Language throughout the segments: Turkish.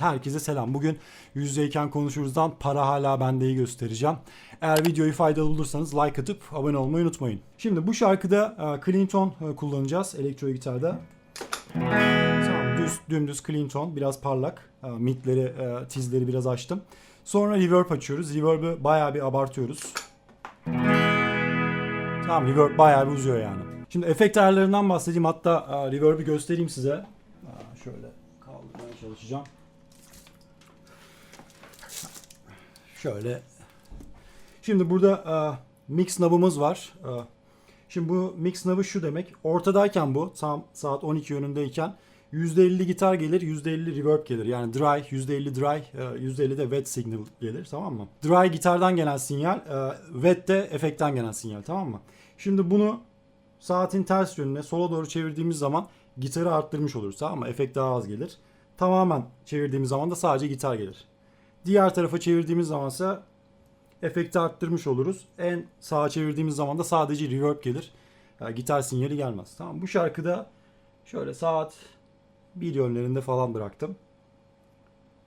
Herkese selam. Bugün yüzdeyken konuşuruzdan para hala bendeyi göstereceğim. Eğer videoyu faydalı bulursanız like atıp abone olmayı unutmayın. Şimdi bu şarkıda e, clean tone e, kullanacağız elektro gitarda. Tamam düz dümdüz clean tone biraz parlak. E, Midleri, tizleri biraz açtım. Sonra reverb açıyoruz. Reverb'ı bayağı bir abartıyoruz. Tamam reverb bayağı bir uzuyor yani. Şimdi efekt ayarlarından bahsedeyim hatta reverb'ı göstereyim size. Şöyle kaldırmaya çalışacağım. Şöyle. Şimdi burada e, mix knob'ımız var. E, şimdi bu mix knob'ı şu demek. Ortadayken bu tam saat 12 yönündeyken %50 gitar gelir, %50 reverb gelir. Yani dry, %50 dry, e, %50 de wet signal gelir tamam mı? Dry gitardan gelen sinyal, e, wet de efektten gelen sinyal tamam mı? Şimdi bunu saatin ters yönüne sola doğru çevirdiğimiz zaman gitarı arttırmış oluruz tamam mı? Efekt daha az gelir. Tamamen çevirdiğimiz zaman da sadece gitar gelir. Diğer tarafa çevirdiğimiz zamansa efekti arttırmış oluruz. En sağa çevirdiğimiz zaman da sadece reverb gelir. Yani gitar sinyali gelmez. Tamam bu şarkıda şöyle saat bir yönlerinde falan bıraktım.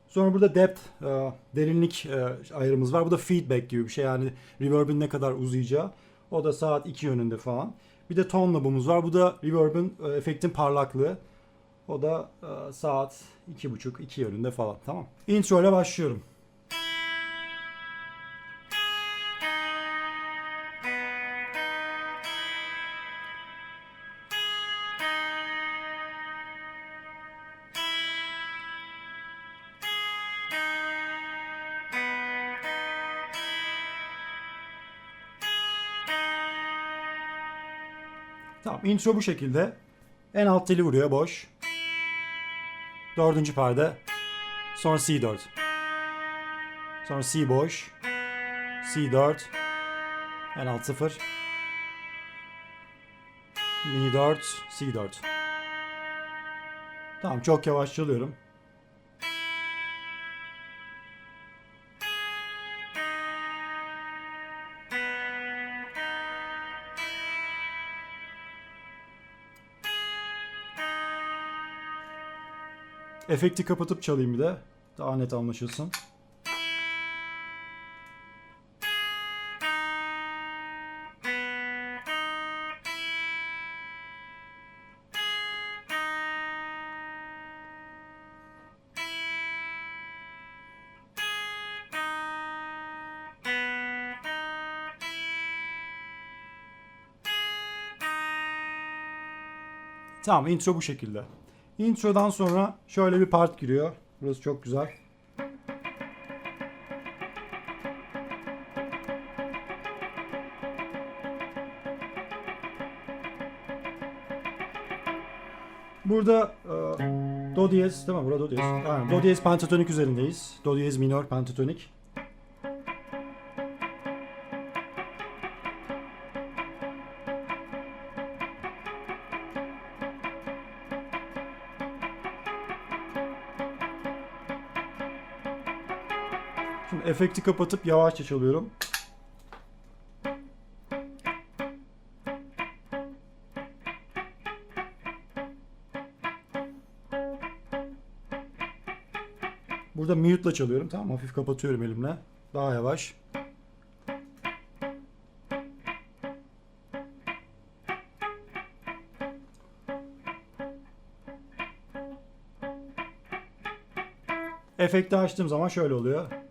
Sonra burada depth, e, derinlik e, ayrımımız var. Bu da feedback gibi bir şey. Yani reverb'in ne kadar uzayacağı. O da saat 2 yönünde falan. Bir de tone knob'umuz var. Bu da reverb'in e, efektin parlaklığı. O da e, saat 2.5-2 yönünde falan. Tamam. Intro ile başlıyorum. Tamam intro bu şekilde. En alt teli vuruyor boş. Dördüncü perde. Sonra C4. Sonra C boş. C4. En alt sıfır. Mi 4. C4. Tamam çok yavaş çalıyorum. Efekti kapatıp çalayım bir de. Daha net anlaşılsın. Tamam intro bu şekilde. Introdan sonra şöyle bir part giriyor. Burası çok güzel. Burada e, Do diyez değil mi? Burada Do diyez. Aynen. Do diyez pentatonik üzerindeyiz. Do diyez minor pentatonik. Şimdi efekti kapatıp yavaşça çalıyorum. Burada mute'la çalıyorum. Tamam hafif kapatıyorum elimle. Daha yavaş. Efekti açtığım zaman şöyle oluyor.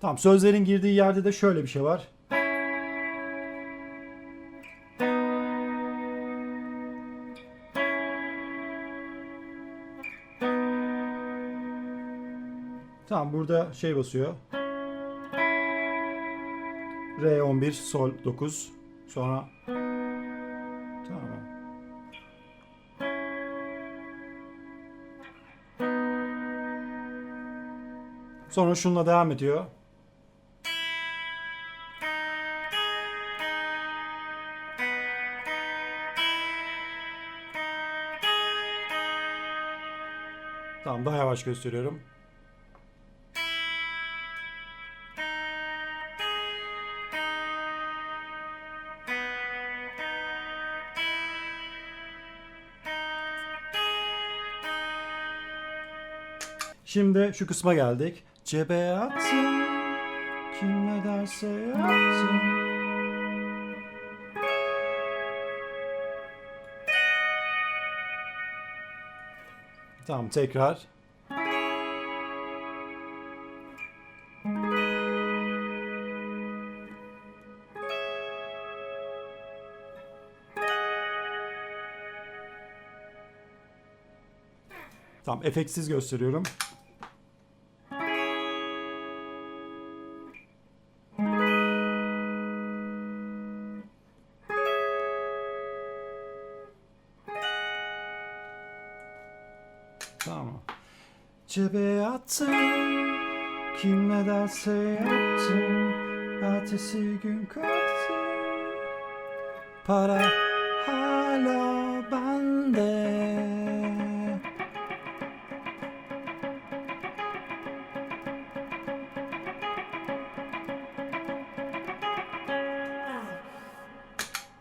Tamam sözlerin girdiği yerde de şöyle bir şey var. Tamam burada şey basıyor. R11 sol 9 sonra tamam. Sonra şununla devam ediyor. Tamam daha yavaş gösteriyorum. Şimdi şu kısma geldik. Cebe yatsın, kim ne derse yatsın. Tamam tekrar. Tamam efektsiz gösteriyorum. Tamam. Cebe attım. Kim ne derse yaptım. Ertesi gün kalktım. Para hala bende.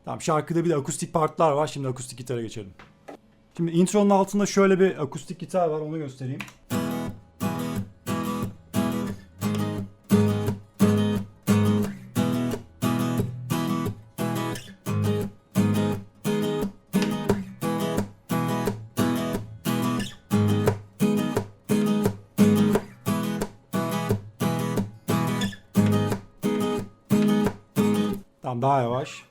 Tamam şarkıda bir de akustik partlar var. Şimdi akustik gitara geçelim. Şimdi intronun altında şöyle bir akustik gitar var onu göstereyim. Tamam daha yavaş.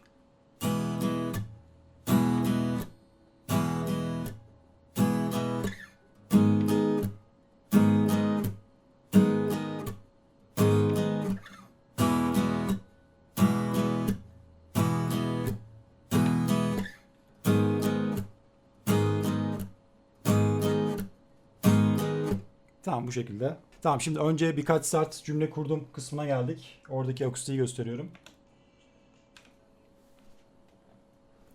Tamam bu şekilde. Tamam şimdi önce birkaç saat cümle kurdum kısmına geldik. Oradaki akustiği gösteriyorum.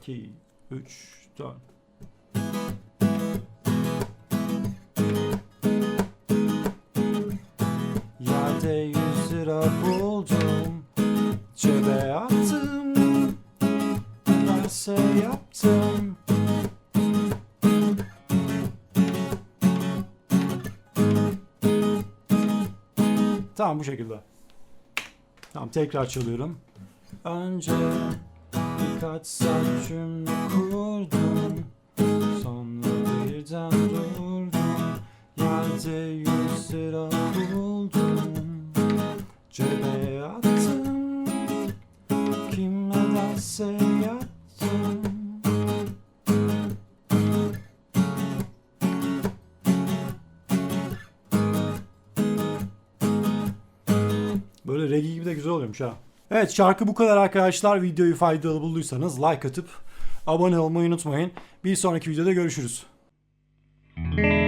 2, 3, 4. Yerde 100 lira buldum. Cebe attım. Derse yaptım. Tamam bu şekilde. Tamam tekrar çalıyorum. Önce birkaç saat cümle kurdum. Sonra birden durdum. Yerde yüz lira buldum. Cebe attım. Kim ne derse reggae gibi de güzel oluyormuş ha. Evet şarkı bu kadar arkadaşlar. Videoyu faydalı bulduysanız like atıp abone olmayı unutmayın. Bir sonraki videoda görüşürüz. Müzik